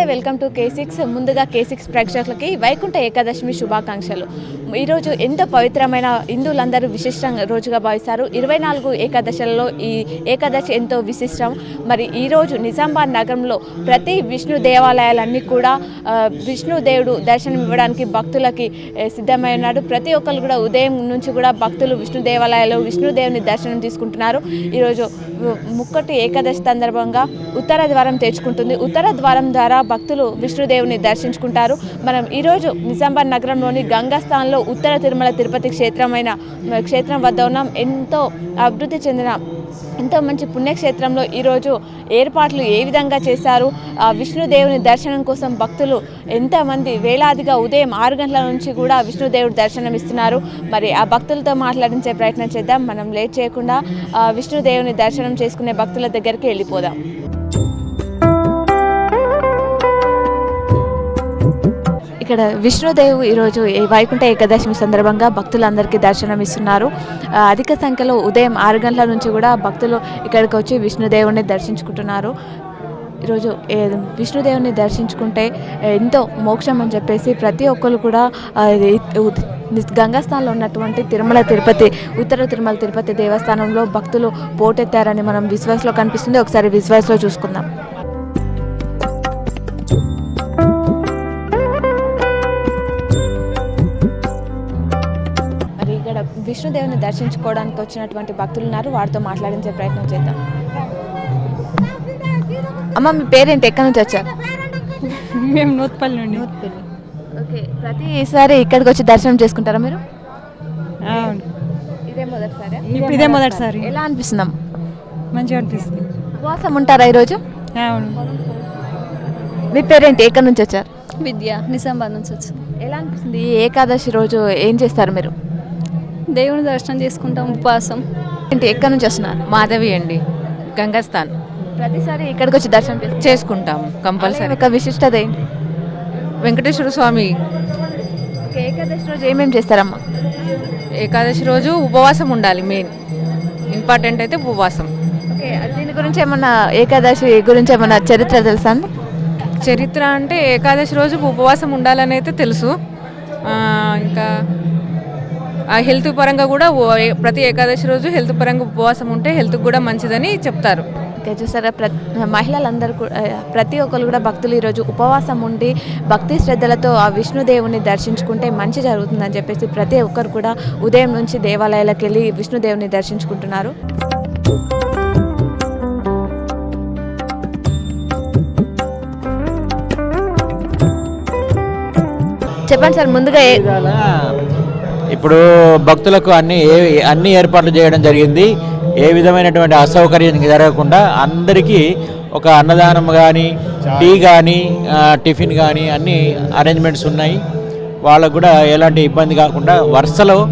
నమస్తే welcome to K six ముందుగా కే six ప్రేక్షకులకి వైకుంఠ ఏకాదశమి శుభాకాంక్షలు. ఈరోజు ఎంతో పవిత్రమైన హిందువులందరూ విశిష్ట రోజుగా భావిస్తారు. ఇరవై నాలుగు ఏకాదశలలో ఈ ఏకాదశి ఎంతో విశిష్టం. మరి ఈరోజు నిజామాబాద్ నగరంలో ప్రతి విష్ణు దేవాలయాలన్నీ కూడా విష్ణు విష్ణుదేవుడు దర్శనం ఇవ్వడానికి భక్తులకి సిద్ధమై ఉన్నాడు. ప్రతి ఒక్కరు కూడా ఉదయం నుంచి కూడా భక్తులు విష్ణు దేవాలయాలు విష్ణుదేవుని దర్శనం తీసుకుంటున్నారు. ఈరోజు ముక్కటి ఏకాదశి సందర్భంగా ఉత్తర ద్వారం తెచ్చుకుంటుంది ఉత్తర ద్వారం ద్వారా భక్తులు విష్ణుదేవుని దర్శించుకుంటారు. మనం ఈరోజు నిజామాబాద్ నగరంలోని గంగాస్థాన్లో ఉత్తర తిరుమల తిరుపతి క్షేత్రమైన క్షేత్రం వద్ద ఉన్నాం. ఎంతో అభివృద్ధి చెందిన ఎంతో మంచి పుణ్యక్షేత్రంలో ఈరోజు ఏర్పాట్లు ఏ విధంగా చేశారు? ఆ విష్ణుదేవుని దర్శనం కోసం భక్తులు ఎంతమంది వేలాదిగా ఉదయం ఆరు గంటల నుంచి కూడా విష్ణుదేవుడు దర్శనం ఇస్తున్నారు మరి ఆ భక్తులతో మాట్లాడించే ప్రయత్నం చేద్దాం. మనం లేట్ చేయకుండా విష్ణుదేవుని దర్శనం చేసుకునే భక్తుల దగ్గరికి వెళ్ళిపోదాం. ఇక్కడ విష్ణుదేవు ఈరోజు వైకుంఠ ఏకాదశమి సందర్భంగా భక్తులందరికీ దర్శనం ఇస్తున్నారు అధిక సంఖ్యలో ఉదయం ఆరు గంటల నుంచి కూడా భక్తులు ఇక్కడికి వచ్చి విష్ణుదేవుని దర్శించుకుంటున్నారు. ఈరోజు విష్ణుదేవుని దర్శించుకుంటే ఎంతో మోక్షం అని చెప్పేసి ప్రతి ఒక్కరు కూడా గంగాస్థానంలో ఉన్నటువంటి తిరుమల తిరుపతి ఉత్తర తిరుమల తిరుపతి దేవస్థానంలో భక్తులు పోటెత్తారని మనం విశ్వాసలో కనిపిస్తుంది. ఒకసారి విశ్వాసలో చూసుకుందాం. విష్ణుదేవుని దర్శించుకోవడానికి వచ్చినటువంటి భక్తులు ఉన్నారు. వారితో మాట్లాడించే ప్రయత్నం చేద్దాం. అమ్మ మీ పేరేంటి? ఎక్కడి నుంచి వచ్చారు? మేము నూతపల్లి నుండి. ఓకే. ప్రతిసారి ఇక్కడికి వచ్చి దర్శనం చేసుకుంటారా మీరు? ఇదే మొదటిసారి. ఇదే మొదటిసారి. ఎలా అనిపిస్తుందమ్మ? మంచిగా అనిపిస్తుంది. ఉపవాసం ఉంటారా ఈరోజు? అవును. మీ పేరేంటి? ఎక్కడి నుంచి వచ్చారు? విద్య నిజామాబాద్ నుంచి వచ్చింది. ఎలా అనిపిస్తుంది? ఈ ఏకాదశి రోజు ఏం చేస్తారు మీరు? దేవుని దర్శనం చేసుకుంటాం ఉపవాసం. ఏంటి ఎక్కడి నుంచి వస్తున్నారు? మాధవి అండి గంగాస్థాన్. ప్రతిసారి ఇక్కడికి వచ్చి దర్శనం చేసుకుంటాం కంపల్సరీ. ఒక విశిష్టత ఏంటి? వెంకటేశ్వర స్వామి. ఏకాదశి రోజు ఏమేమి చేస్తారమ్మా? ఏకాదశి రోజు ఉపవాసం ఉండాలి మెయిన్. ఇంపార్టెంట్ అయితే ఉపవాసం. ఓకే దీని గురించి ఏమన్నా ఏకాదశి గురించి ఏమన్నా చరిత్ర తెలుసా అండి? చరిత్ర అంటే ఏకాదశి రోజు ఉపవాసం ఉండాలని అయితే తెలుసు. ఆ, ఇంకా హెల్త్ పరంగా కూడా ప్రతి ఏకాదశి రోజు హెల్త్ పరంగా ఉపవాసం ఉంటే హెల్త్కి కూడా మంచిదని చెప్తారు. ఓకే చూసారా ప్ర మహిళలందరూ కూడా ప్రతి ఒక్కరు కూడా భక్తులు ఈరోజు ఉపవాసం ఉండి భక్తి శ్రద్ధలతో ఆ విష్ణుదేవుని దర్శించుకుంటే మంచి జరుగుతుందని చెప్పేసి ప్రతి ఒక్కరు కూడా ఉదయం నుంచి దేవాలయాలకు వెళ్ళి విష్ణుదేవుని దర్శించుకుంటున్నారు. చెప్పండి సార్ ముందుగా ఇప్పుడు భక్తులకు అన్ని ఏ అన్ని ఏర్పాట్లు చేయడం జరిగింది. ఏ విధమైనటువంటి అసౌకర్యం జరగకుండా అందరికీ ఒక అన్నదానం కానీ టీ కానీ టిఫిన్ కానీ అన్ని అరేంజ్మెంట్స్ ఉన్నాయి. వాళ్ళకు కూడా ఎలాంటి ఇబ్బంది కాకుండా వరుసలో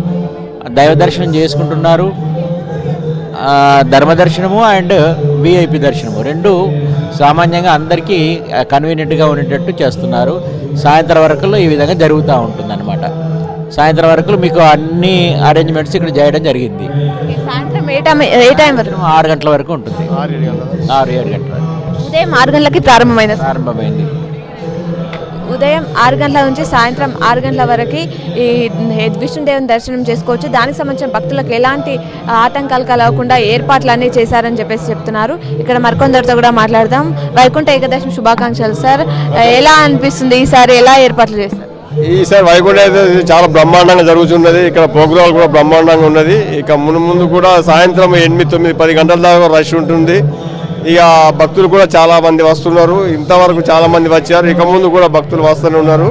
దైవ దర్శనం చేసుకుంటున్నారు. ఆ, ధర్మ దర్శనము అండ్ విఐపి దర్శనము. రెండు సామాన్యంగా అందరికీ కన్వీనియంట్గా ఉండేటట్టు చేస్తున్నారు. సాయంత్రం వరకులో ఈ విధంగా జరుగుతూ ఉంటుందన్నమాట. సాయంత్రం వరకు మీకు అన్ని అరేంజ్మెంట్స్ ఇక్కడ చేయడం జరిగింది. సాయంత్రం ఏ టైం ఏ టైం వరకు? ఆరు గంటల వరకు ఉంటుంది. ఆరు ఏడు గంటల వరకు. ఉదయం ఆరు గంటలకి ప్రారంభమైంది సార్? ప్రారంభమైంది. ఉదయం ఆరు గంటల నుంచి సాయంత్రం ఆరు గంటల వరకు ఈ విష్ణుదేవుని దర్శనం చేసుకోవచ్చు. దానికి సంబంధించిన భక్తులకు ఎలాంటి ఆటంకాలు కలగకుండా ఏర్పాట్లు అన్నీ చేశారని చెప్పేసి చెప్తున్నారు. ఇక్కడ మరికొందరితో కూడా మాట్లాడదాం. వైకుంఠ ఏకాదశి శుభాకాంక్షలు సార్. ఎలా అనిపిస్తుంది ఈసారి? ఎలా ఏర్పాట్లు చేస్తారు ఈసారి వైకుంఠ ఏకాదశి చాలా బ్రహ్మాండంగా జరుగుతున్నది. ఇక్కడ ప్రోగ్రాం కూడా బ్రహ్మాండంగా ఉన్నది. ఇక ముందు ముందు కూడా సాయంత్రం ఎనిమిది తొమ్మిది పది గంటల దాకా రష్ ఉంటుంది. ఇక భక్తులు కూడా చాలా మంది వస్తున్నారు. ఇంతవరకు చాలా మంది వచ్చారు. ఇక ముందు కూడా భక్తులు వస్తూనే ఉన్నారు.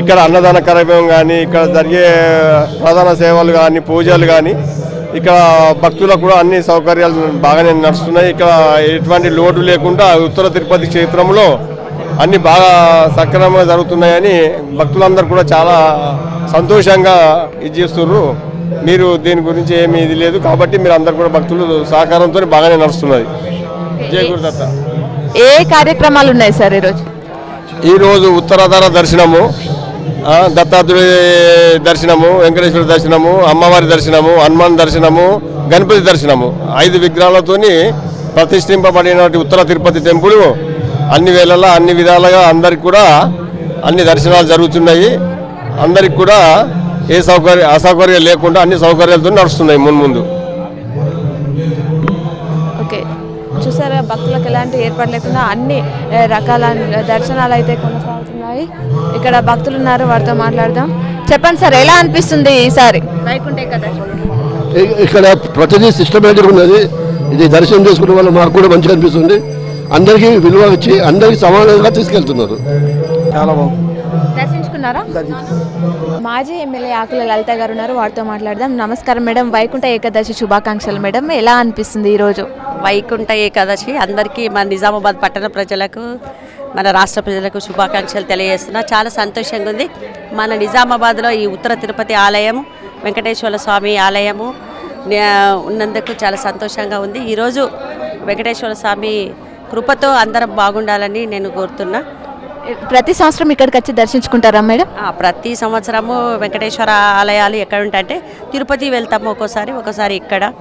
ఇక్కడ అన్నదాన కార్యక్రమం కానీ ఇక్కడ జరిగే ప్రధాన సేవలు కానీ పూజలు కానీ ఇక్కడ భక్తులకు కూడా అన్ని సౌకర్యాలు బాగానే నడుస్తున్నాయి. ఇక్కడ ఎటువంటి లోటు లేకుండా ఉత్తర తిరుపతి క్షేత్రంలో అన్ని బాగా సక్రమంగా జరుగుతున్నాయని భక్తులందరూ కూడా చాలా సంతోషంగా ఇది చేస్తున్నారు మీరు దీని గురించి ఏమీ ఇది లేదు కాబట్టి మీరు అందరు కూడా భక్తులు సహకారంతో బాగానే నడుస్తున్నది. జయ గురుదత్త ఏ కార్యక్రమాలు ఉన్నాయి సార్ ఈరోజు? ఈరోజు ఉత్తరాధార దర్శనము దత్తాత్రేయ దర్శనము వెంకటేశ్వర దర్శనము అమ్మవారి దర్శనము హనుమాన్ దర్శనము గణపతి దర్శనము. ఐదు విగ్రహాలతోని ప్రతిష్ఠింపబడినటువంటి ఉత్తర తిరుపతి టెంపుల్ అన్ని వేళల్లో అన్ని విధాలుగా అందరికి కూడా అన్ని దర్శనాలు జరుగుతున్నాయి. అందరికి కూడా ఏ సౌకర్య అసౌకర్యం లేకుండా అన్ని సౌకర్యాలతో నడుస్తున్నాయి మున్ ముందు. ఓకే. చూసారా భక్తులకు ఎలాంటి ఏర్పాటు లేకుండా అన్ని రకాల దర్శనాలు అయితే కొనసాగుతున్నాయి. ఇక్కడ భక్తులు ఉన్నారు వారితో మాట్లాడదాం. చెప్పండి సార్ ఎలా అనిపిస్తుంది ఈసారి? వైకుంఠ ఇక్కడ ప్రతిదీ సిస్టమేటిక్ ఉన్నది. ఇది దర్శనం చేసుకునే వాళ్ళు మాకు కూడా మంచిగా అనిపిస్తుంది. అందరికీ విలువ ఇచ్చి అందరికీ సమానంగా తీసుకెళ్తున్నారు. చాలా బాగుంది. దర్శించుకున్నారా? మాజీ ఎమ్మెల్యే ఆకుల లలిత గారు ఉన్నారు. వారితో మాట్లాడదాం. నమస్కారం మేడం. వైకుంఠ ఏకాదశి శుభాకాంక్షలు మేడం. ఎలా అనిపిస్తుంది ఈరోజు? వైకుంఠ ఏకాదశి అందరికీ మన నిజామాబాద్ పట్టణ ప్రజలకు మన రాష్ట్ర ప్రజలకు శుభాకాంక్షలు తెలియజేస్తున్నా. చాలా సంతోషంగా ఉంది. మన నిజామాబాద్లో ఈ ఉత్తర తిరుపతి ఆలయం వెంకటేశ్వర స్వామి ఆలయము ఉన్నందుకు చాలా సంతోషంగా ఉంది. ఈరోజు వెంకటేశ్వర స్వామి కృపతో అందరం బాగుండాలని నేను కోరుతున్నా. ప్రతి సంవత్సరం ఇక్కడికి వచ్చి దర్శించుకుంటారా మేడం? ఆ, ప్రతి సంవత్సరము వెంకటేశ్వర ఆలయాలు ఎక్కడ ఉంటాయంటే తిరుపతి వెళ్తాము ఒక్కోసారి ఒకసారి ఇక్కడ.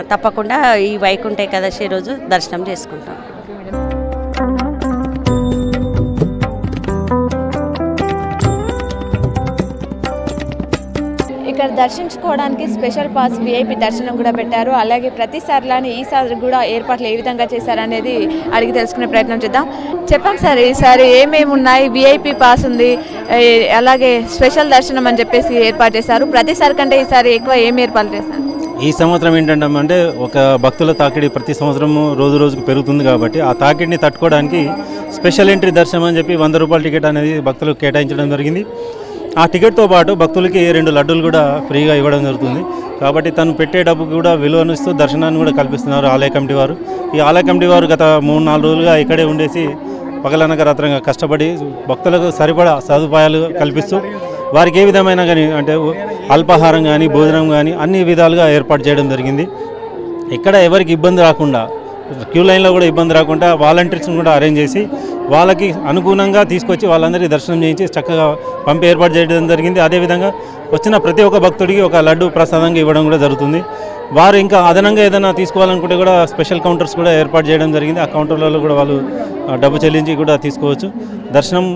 తప్పకుండా ఈ వైకుంఠ ఏకాదశి రోజు దర్శనం చేసుకుంటాం. దర్శించుకోవడానికి స్పెషల్ పాస్ విఐపి దర్శనం కూడా పెట్టారు. అలాగే ప్రతిసారిలానే ఈసారి కూడా ఏర్పాట్లు ఏ విధంగా చేశారనేది అడిగి తెలుసుకునే ప్రయత్నం చేద్దాం. చెప్పండి సార్ ఈసారి ఏమేమి ఉన్నాయి? విఐపి పాస్ ఉంది. అలాగే స్పెషల్ దర్శనం అని చెప్పేసి ఏర్పాటు చేశారు. ప్రతిసారి కంటే ఈసారి ఎక్కువ ఏం ఏర్పాటు చేశారు? ఈ సంవత్సరం ఏంటంటే అంటే ఒక భక్తుల తాకిడి ప్రతి సంవత్సరం రోజు రోజుకు పెరుగుతుంది కాబట్టి ఆ తాకిడిని తట్టుకోవడానికి స్పెషల్ ఎంట్రీ దర్శనం అని చెప్పి వంద రూపాయల టికెట్ అనేది భక్తులకు కేటాయించడం జరిగింది. ఆ టికెట్తో పాటు భక్తులకి రెండు లడ్డూలు కూడా ఫ్రీగా ఇవ్వడం జరుగుతుంది. కాబట్టి తను పెట్టే డబ్బు కూడా విలువనిస్తూ దర్శనాన్ని కూడా కల్పిస్తున్నారు ఆలయ కమిటీ వారు. ఈ ఆలయ కమిటీ వారు గత మూడు నాలుగు రోజులుగా ఇక్కడే ఉండేసి పగలనక రాత్రంగా కష్టపడి భక్తులకు సరిపడా సదుపాయాలు కల్పిస్తూ వారికి ఏ విధమైన కానీ అంటే అల్పాహారం కానీ భోజనం కానీ అన్ని విధాలుగా ఏర్పాటు చేయడం జరిగింది. ఇక్కడ ఎవరికి ఇబ్బంది రాకుండా క్యూ లైన్లో కూడా ఇబ్బంది రాకుండా వాలంటీర్స్ని కూడా అరేంజ్ చేసి వాళ్ళకి అనుగుణంగా తీసుకొచ్చి వాళ్ళందరికీ దర్శనం చేయించి చక్కగా పంపి ఏర్పాటు చేయడం జరిగింది. అదేవిధంగా వచ్చిన ప్రతి ఒక్క భక్తుడికి ఒక లడ్డు ప్రసాదంగా ఇవ్వడం కూడా జరుగుతుంది. వారు ఇంకా అదనంగా ఏదైనా తీసుకోవాలనుకుంటే కూడా స్పెషల్ కౌంటర్స్ కూడా ఏర్పాటు చేయడం జరిగింది. ఆ కౌంటర్లలో కూడా వాళ్ళు డబ్బు చెల్లించి కూడా తీసుకోవచ్చు. దర్శనం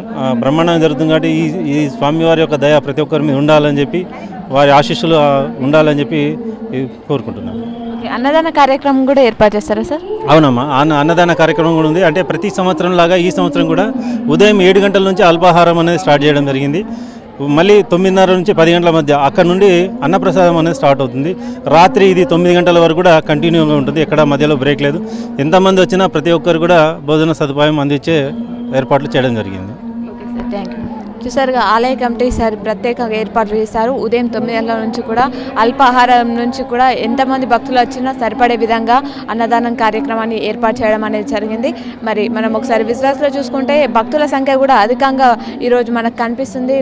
బ్రహ్మాండంగా జరుగుతుంది కాబట్టి ఈ ఈ స్వామివారి యొక్క దయ ప్రతి ఒక్కరి మీద ఉండాలని చెప్పి వారి ఆశీస్సులు ఉండాలని చెప్పి కోరుకుంటున్నాను. అన్నదాన కార్యక్రమం కూడా ఏర్పాటు చేస్తారా సార్? అవునమ్మా అన్న అన్నదాన కార్యక్రమం కూడా ఉంది. అంటే ప్రతి సంవత్సరం లాగా ఈ సంవత్సరం కూడా ఉదయం ఏడు గంటల నుంచి అల్పాహారం అనేది స్టార్ట్ చేయడం జరిగింది. మళ్ళీ తొమ్మిదిన్నర నుంచి పది గంటల మధ్య అక్కడ నుండి అన్నప్రసాదం అనేది స్టార్ట్ అవుతుంది. రాత్రి ఇది తొమ్మిది గంటల వరకు కూడా కంటిన్యూగా ఉంటుంది. ఎక్కడ మధ్యలో బ్రేక్ లేదు. ఎంతమంది వచ్చినా ప్రతి ఒక్కరు కూడా భోజన సదుపాయం అందించే ఏర్పాట్లు చేయడం జరిగింది. ఓకే సార్ థ్యాంక్ యూ చూసారుగా ఆలయ కమిటీ సార్ ప్రత్యేకంగా ఏర్పాట్లు చేశారు. ఉదయం తొమ్మిది గంటల నుంచి కూడా అల్పాహారం నుంచి కూడా ఎంతమంది భక్తులు వచ్చినా సరిపడే విధంగా అన్నదానం కార్యక్రమాన్ని ఏర్పాటు చేయడం అనేది జరిగింది. మరి మనం ఒకసారి విశ్వాసలో చూసుకుంటే భక్తుల సంఖ్య కూడా అధికంగా ఈరోజు మనకు కనిపిస్తుంది.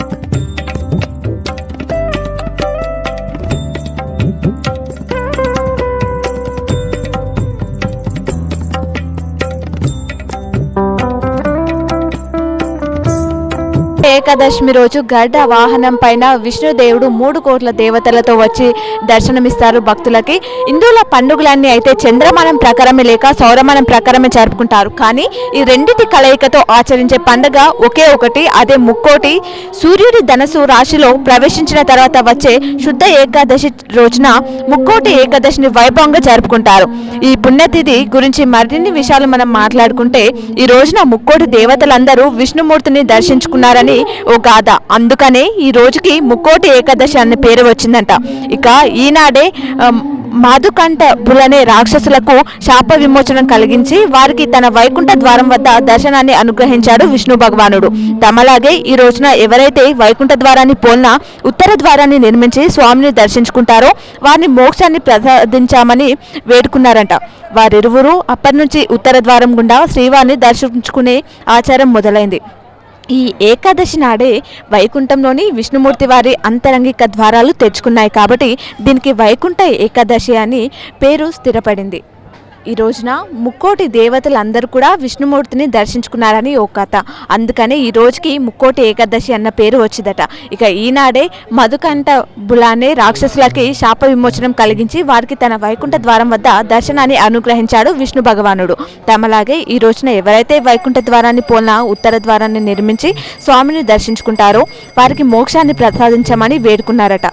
ఏకాదశమి రోజు గడ్డ వాహనం పైన విష్ణుదేవుడు మూడు కోట్ల దేవతలతో వచ్చి దర్శనమిస్తారు భక్తులకి. హిందువుల పండుగలన్నీ అయితే చంద్రమానం ప్రకారమే లేక సౌరమానం ప్రకారమే జరుపుకుంటారు. కానీ ఈ రెండింటి కలయికతో ఆచరించే పండుగ ఒకే ఒకటి అదే ముక్కోటి. సూర్యుడి ధనసు రాశిలో ప్రవేశించిన తర్వాత వచ్చే శుద్ధ ఏకాదశి రోజున ముక్కోటి ఏకాదశిని వైభవంగా జరుపుకుంటారు. ఈ పుణ్యతిథి గురించి మరిన్ని విషయాలు మనం మాట్లాడుకుంటే ఈ రోజున ముక్కోటి దేవతలందరూ విష్ణుమూర్తిని దర్శించుకున్నారని ఓ గాథ. అందుకనే ఈ రోజుకి ముక్కోటి ఏకాదశి అనే పేరు వచ్చిందంట. ఇక ఈనాడే మాధుకంఠ మాధుకంఠపులనే రాక్షసులకు శాప విమోచనం కలిగించి వారికి తన వైకుంఠ ద్వారం వద్ద దర్శనాన్ని అనుగ్రహించాడు విష్ణు భగవానుడు. తమలాగే ఈ రోజున ఎవరైతే వైకుంఠ ద్వారాన్ని పోల్నా ఉత్తర ద్వారాన్ని నిర్మించి స్వామిని దర్శించుకుంటారో వారిని మోక్షాన్ని ప్రసాదించామని వేడుకున్నారంట. వారిరువురు అప్పటి నుంచి ఉత్తర ద్వారం గుండా శ్రీవారిని దర్శించుకునే ఆచారం మొదలైంది. ఈ ఏకాదశి నాడే వైకుంఠంలోని విష్ణుమూర్తి వారి అంతరంగిక ద్వారాలు తెరుచుకున్నాయి కాబట్టి దీనికి వైకుంఠ ఏకాదశి అని పేరు స్థిరపడింది. ఈ రోజున ముక్కోటి దేవతలందరూ కూడా విష్ణుమూర్తిని దర్శించుకున్నారని ఓ కథ. అందుకనే ఈ రోజుకి ముక్కోటి ఏకాదశి అన్న పేరు వచ్చిందట. ఇక ఈనాడే మధుకంఠ బులానే రాక్షసులకి శాప విమోచనం కలిగించి వారికి తన వైకుంఠ ద్వారం వద్ద దర్శనాన్ని అనుగ్రహించాడు విష్ణు భగవానుడు. తమలాగే ఈ రోజున ఎవరైతే వైకుంఠ ద్వారాన్ని పోలిన ఉత్తర ద్వారాన్ని నిర్మించి స్వామిని దర్శించుకుంటారో వారికి మోక్షాన్ని ప్రసాదించమని వేడుకున్నారట.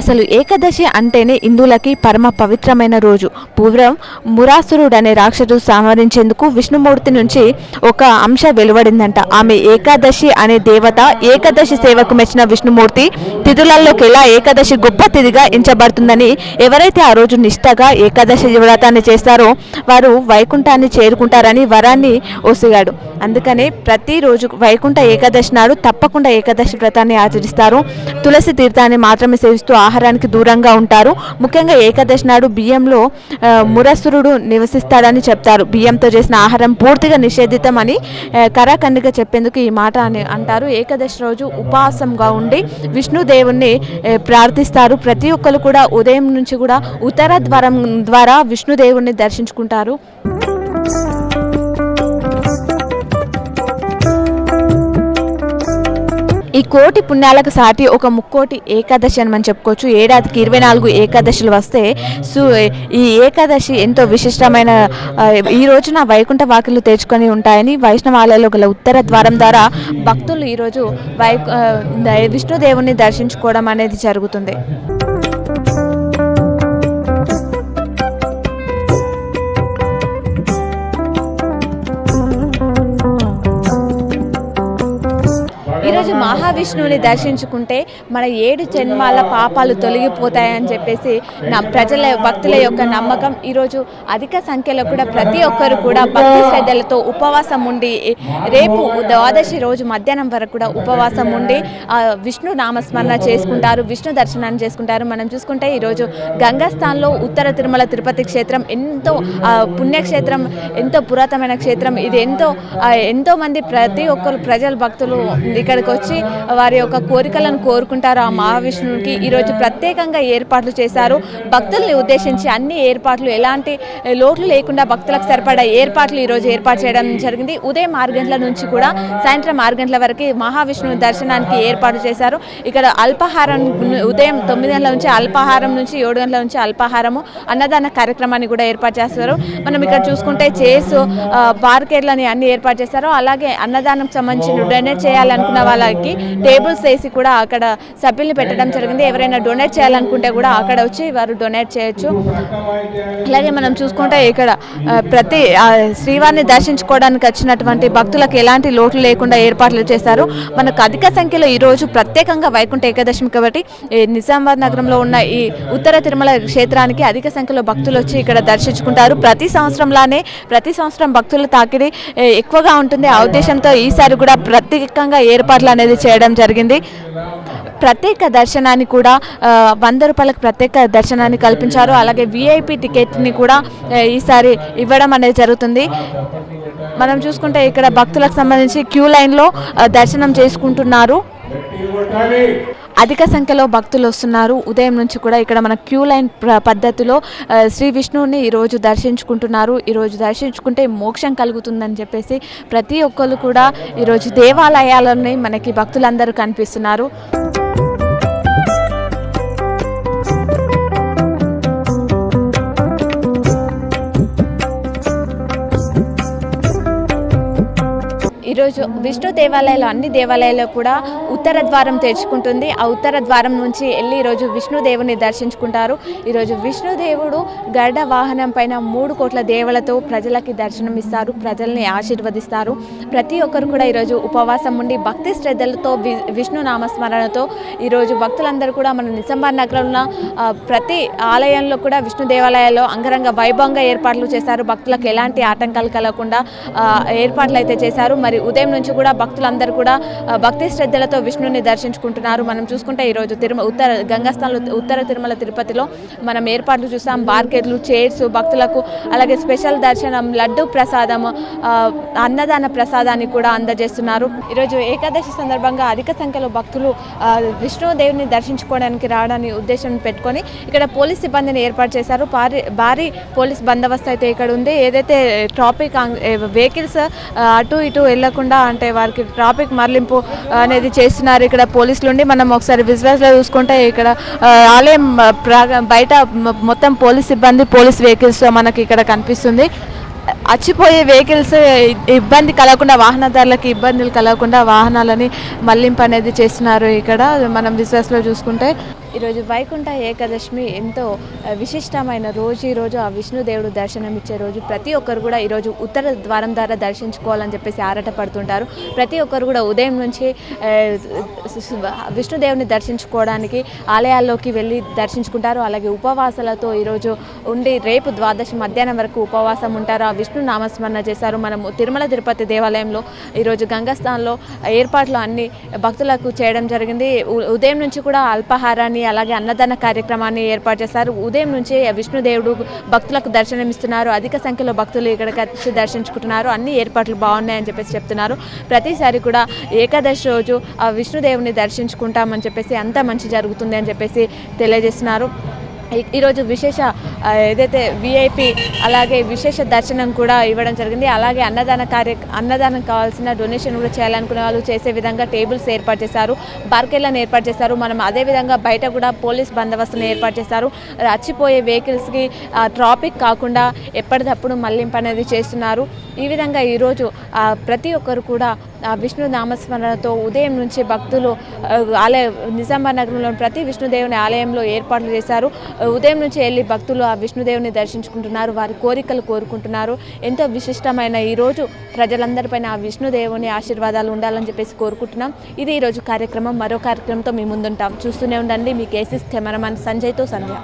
అసలు ఏకాదశి అంటేనే హిందువులకి పరమ పవిత్రమైన రోజు. పూర్వం మురాసురుడు అనే రాక్షసుడు సంహరించేందుకు విష్ణుమూర్తి నుంచి ఒక అంశ వెలువడిందంట. ఆమె ఏకాదశి అనే దేవత ఏకాదశి సేవకు మెచ్చిన విష్ణుమూర్తి తిథులలోకి ఎలా ఏకాదశి గొప్ప తిథిగా ఎంచబడుతుందని ఎవరైతే ఆ రోజు నిష్ఠగా ఏకాదశి వ్రతాన్ని చేస్తారో వారు వైకుంఠాన్ని చేరుకుంటారని వరాన్ని ఓసిగాడు. అందుకనే ప్రతిరోజు వైకుంఠ ఏకాదశి నాడు తప్పకుండా ఏకాదశి వ్రతాన్ని ఆచరిస్తారు. తులసి తీర్థాన్ని మాత్రమే సేవిస్తూ ఆహారానికి దూరంగా ఉంటారు. ముఖ్యంగా ఏకాదశి నాడు బియ్యంలో మురసురుడు నివసిస్తాడని చెప్తారు. బియ్యంతో చేసిన ఆహారం పూర్తిగా నిషేధితం అని కరాఖండిగా చెప్పేందుకు ఈ మాట అని అంటారు. ఏకాదశి రోజు ఉపవాసంగా ఉండి విష్ణుదేవుణ్ణి ప్రార్థిస్తారు. ప్రతి ఒక్కరు కూడా ఉదయం నుంచి కూడా ఉత్తర ద్వారం ద్వారా విష్ణుదేవుణ్ణి దర్శించుకుంటారు. ఈ కోటి పుణ్యాలకు సాటి ఒక ముక్కోటి ఏకాదశి అని మనం చెప్పుకోవచ్చు. ఏడాదికి ఇరవై నాలుగు ఏకాదశులు వస్తే సో ఈ ఏకాదశి ఎంతో విశిష్టమైన ఈ రోజున వైకుంఠ వాకిలు తెరుచుకొని ఉంటాయని వైష్ణవాలయంలో గల ఉత్తర ద్వారం ద్వారా భక్తులు ఈరోజు వై విష్ణుదేవుని దర్శించుకోవడం అనేది జరుగుతుంది. మహావిష్ణువుని దర్శించుకుంటే మన ఏడు జన్మాల పాపాలు తొలగిపోతాయని చెప్పేసి నా ప్రజల భక్తుల యొక్క నమ్మకం. ఈరోజు అధిక సంఖ్యలో కూడా ప్రతి ఒక్కరు కూడా భక్తి శ్రద్ధలతో ఉపవాసం ఉండి రేపు ద్వాదశి రోజు మధ్యాహ్నం వరకు కూడా ఉపవాసం ఉండి విష్ణు నామస్మరణ చేసుకుంటారు విష్ణు దర్శనాన్ని చేసుకుంటారు. మనం చూసుకుంటే ఈరోజు గంగాస్థాన్లో ఉత్తర తిరుమల తిరుపతి క్షేత్రం ఎంతో పుణ్యక్షేత్రం ఎంతో పురాతనమైన క్షేత్రం. ఇది ఎంతో ఎంతోమంది ప్రతి ఒక్కరు ప్రజల భక్తులు ఇక్కడికి వచ్చి వారి యొక్క కోరికలను కోరుకుంటారు. ఆ మహావిష్ణువుకి ఈరోజు ప్రత్యేకంగా ఏర్పాట్లు చేశారు. భక్తుల్ని ఉద్దేశించి అన్ని ఏర్పాట్లు ఎలాంటి లోట్లు లేకుండా భక్తులకు సరిపడా ఏర్పాట్లు ఈరోజు ఏర్పాటు చేయడం జరిగింది. ఉదయం ఆరు గంటల నుంచి కూడా సాయంత్రం ఆరు గంటల వరకు మహావిష్ణువు దర్శనానికి ఏర్పాటు చేశారు. ఇక్కడ అల్పాహారం ఉదయం తొమ్మిది గంటల నుంచి అల్పాహారం నుంచి ఏడు గంటల నుంచి అల్పాహారము అన్నదాన కార్యక్రమాన్ని కూడా ఏర్పాటు చేస్తారు. మనం ఇక్కడ చూసుకుంటే చేసు ఆ, అన్ని ఏర్పాటు చేస్తారు అలాగే అన్నదానం సంబంధించిన డొనేట్ చేయాలనుకున్న వాళ్ళకి టేబుల్స్ వేసి కూడా అక్కడ సభ్యుల్ని పెట్టడం జరిగింది. ఎవరైనా డొనేట్ చేయాలనుకుంటే కూడా అక్కడ వచ్చి వారు డొనేట్ చేయొచ్చు. అలాగే మనం చూసుకుంటే ఇక్కడ ప్రతి శ్రీవారిని దర్శించుకోవడానికి వచ్చినటువంటి భక్తులకు ఎలాంటి లోటు లేకుండా ఏర్పాట్లు చేశారు. మనకు అధిక సంఖ్యలో ఈరోజు ప్రత్యేకంగా వైకుంఠ ఏకాదశమి కాబట్టి నిజామాబాద్ నగరంలో ఉన్న ఈ ఉత్తర తిరుమల క్షేత్రానికి అధిక సంఖ్యలో భక్తులు వచ్చి ఇక్కడ దర్శించుకుంటారు. ప్రతి సంవత్సరంలానే ప్రతి సంవత్సరం భక్తుల తాకిడి ఎక్కువగా ఉంటుంది. ఆ ఉద్దేశంతో ఈసారి కూడా ప్రత్యేకంగా ఏర్పాట్లు అనేది చేయడం జరిగింది. ప్రత్యేక దర్శనాన్ని కూడా వంద రూపాయలకు ప్రత్యేక దర్శనాన్ని కల్పించారు. అలాగే విఐపి టికెట్ని కూడా ఈసారి ఇవ్వడం అనేది జరుగుతుంది. మనం చూసుకుంటే ఇక్కడ భక్తులకు సంబంధించి క్యూ లైన్లో దర్శనం చేసుకుంటున్నారు. అధిక సంఖ్యలో భక్తులు వస్తున్నారు. ఉదయం నుంచి కూడా ఇక్కడ మన క్యూ లైన్ పద్ధతిలో శ్రీ విష్ణువుని ఈరోజు దర్శించుకుంటున్నారు. ఈరోజు దర్శించుకుంటే మోక్షం కలుగుతుందని చెప్పేసి ప్రతి ఒక్కరు కూడా ఈరోజు దేవాలయాలని మనకి భక్తులందరూ కనిపిస్తున్నారు. ఈరోజు విష్ణు దేవాలయాలు అన్ని దేవాలయాల్లో కూడా ఉత్తర ద్వారం తెరుచుకుంటుంది. ఆ ఉత్తర ద్వారం నుంచి వెళ్ళి ఈరోజు విష్ణుదేవుని దర్శించుకుంటారు. ఈరోజు విష్ణుదేవుడు గరుడ వాహనం పైన మూడు కోట్ల దేవులతో ప్రజలకి దర్శనం ఇస్తారు ప్రజల్ని ఆశీర్వదిస్తారు. ప్రతి ఒక్కరు కూడా ఈరోజు ఉపవాసం ఉండి భక్తి శ్రద్ధలతో వి విష్ణు నామస్మరణతో ఈరోజు భక్తులందరూ కూడా మన నిజామాబాద్ నగరంలో ప్రతి ఆలయంలో కూడా విష్ణు దేవాలయాల్లో అంగరంగ వైభవంగా ఏర్పాట్లు చేశారు. భక్తులకు ఎలాంటి ఆటంకాలు కలగకుండా ఏర్పాట్లు అయితే చేశారు. మరి ఉదయం ఉదయం నుంచి కూడా భక్తులందరూ కూడా భక్తి శ్రద్ధలతో విష్ణుని దర్శించుకుంటున్నారు. మనం చూసుకుంటే ఈరోజు తిరుమ ఉత్తర గంగాస్థానంలో ఉత్తర తిరుమల తిరుపతిలో మనం ఏర్పాట్లు చూసాం. బార్కెట్లు చైర్స్ భక్తులకు అలాగే స్పెషల్ దర్శనం లడ్డు ప్రసాదం అన్నదాన ప్రసాదాన్ని కూడా అందజేస్తున్నారు. ఈరోజు ఏకాదశి సందర్భంగా అధిక సంఖ్యలో భక్తులు విష్ణుదేవుని దర్శించుకోవడానికి రావడానికి ఉద్దేశం పెట్టుకొని ఇక్కడ పోలీస్ సిబ్బందిని ఏర్పాటు చేశారు. భారీ భారీ పోలీస్ బందోబస్తు అయితే ఇక్కడ ఉంది. ఏదైతే ట్రాఫిక్ వెహికల్స్ అటు ఇటు వెళ్ళకుండా అంటే వారికి ట్రాఫిక్ మరలింపు అనేది చేస్తున్నారు. ఇక్కడ పోలీసులు ఉండి మనం ఒకసారి విజువల్స్లో చూసుకుంటే ఇక్కడ ఆలయం బయట మొత్తం పోలీస్ సిబ్బంది పోలీస్ వెహికల్స్ మనకి ఇక్కడ కనిపిస్తుంది. అచ్చిపోయే వెహికల్స్ ఇబ్బంది కలగకుండా వాహనదారులకు ఇబ్బందులు కలగకుండా వాహనాలని మళ్ళింపు అనేది చేస్తున్నారు ఇక్కడ. మనం విశ్వాసలో చూసుకుంటే ఈరోజు వైకుంఠ ఏకాదశమి ఎంతో విశిష్టమైన రోజు. ఈరోజు ఆ విష్ణుదేవుడు దర్శనం ఇచ్చే రోజు. ప్రతి ఒక్కరు కూడా ఈరోజు ఉత్తర ద్వారం ద్వారా దర్శించుకోవాలని చెప్పేసి ఆరాట పడుతుంటారు. ప్రతి ఒక్కరు కూడా ఉదయం నుంచి విష్ణుదేవుని దర్శించుకోవడానికి ఆలయాల్లోకి వెళ్ళి దర్శించుకుంటారు. అలాగే ఉపవాసాలతో ఈరోజు ఉండి రేపు ద్వాదశి మధ్యాహ్నం వరకు ఉపవాసం ఉంటారు. ఆ విష్ణు నామస్మరణ చేశారు. మనము తిరుమల తిరుపతి దేవాలయంలో ఈరోజు గంగాస్థాన్లో ఏర్పాట్లు అన్ని భక్తులకు చేయడం జరిగింది. ఉ- ఉదయం నుంచి కూడా అల్పాహారాన్ని అలాగే అన్నదాన కార్యక్రమాన్ని ఏర్పాటు చేశారు. ఉదయం నుంచే విష్ణుదేవుడు భక్తులకు దర్శనమిస్తున్నారు. అధిక సంఖ్యలో భక్తులు ఇక్కడికి వచ్చి దర్శించుకుంటున్నారు. అన్ని ఏర్పాట్లు బాగున్నాయని చెప్పేసి చెప్తున్నారు. ప్రతిసారి కూడా ఏకాదశి రోజు ఆ విష్ణుదేవుని దర్శించుకుంటామని చెప్పేసి అంతా మంచి జరుగుతుంది అని చెప్పేసి తెలియజేస్తున్నారు. ఈరోజు విశేష ఏదైతే విఐపి అలాగే విశేష దర్శనం కూడా ఇవ్వడం జరిగింది. అలాగే అన్నదాన కార్య అన్నదానం కావాల్సిన డొనేషన్ కూడా చేయాలనుకునే వాళ్ళు చేసే విధంగా టేబుల్స్ ఏర్పాటు చేశారు. బార్కెళ్ళను ఏర్పాటు చేశారు. మనం అదేవిధంగా బయట కూడా పోలీస్ బందోబస్తును ఏర్పాటు చేశారు. రచ్చిపోయే వెహికల్స్కి ట్రాఫిక్ కాకుండా ఎప్పటికప్పుడు మళ్ళింపు అనేది చేస్తున్నారు. ఈ విధంగా ఈరోజు ప్రతి ఒక్కరు కూడా విష్ణు నామస్మరణతో ఉదయం నుంచి భక్తులు ఆలయ నిజామాబాద్ నగరంలోని ప్రతి విష్ణుదేవుని ఆలయంలో ఏర్పాట్లు చేశారు. ఉదయం నుంచి వెళ్ళి భక్తులు ఆ విష్ణుదేవుని దర్శించుకుంటున్నారు. వారి కోరికలు కోరుకుంటున్నారు. ఎంతో విశిష్టమైన ఈరోజు ప్రజలందరిపైన ఆ విష్ణుదేవుని ఆశీర్వాదాలు ఉండాలని చెప్పేసి కోరుకుంటున్నాం. ఇది ఈరోజు కార్యక్రమం. మరో కార్యక్రమంతో మీ ముందుంటాం. చూస్తూనే ఉండండి. మీ కేసీస్ కెమెరామాన్ సంజయ్తో సంధ్య.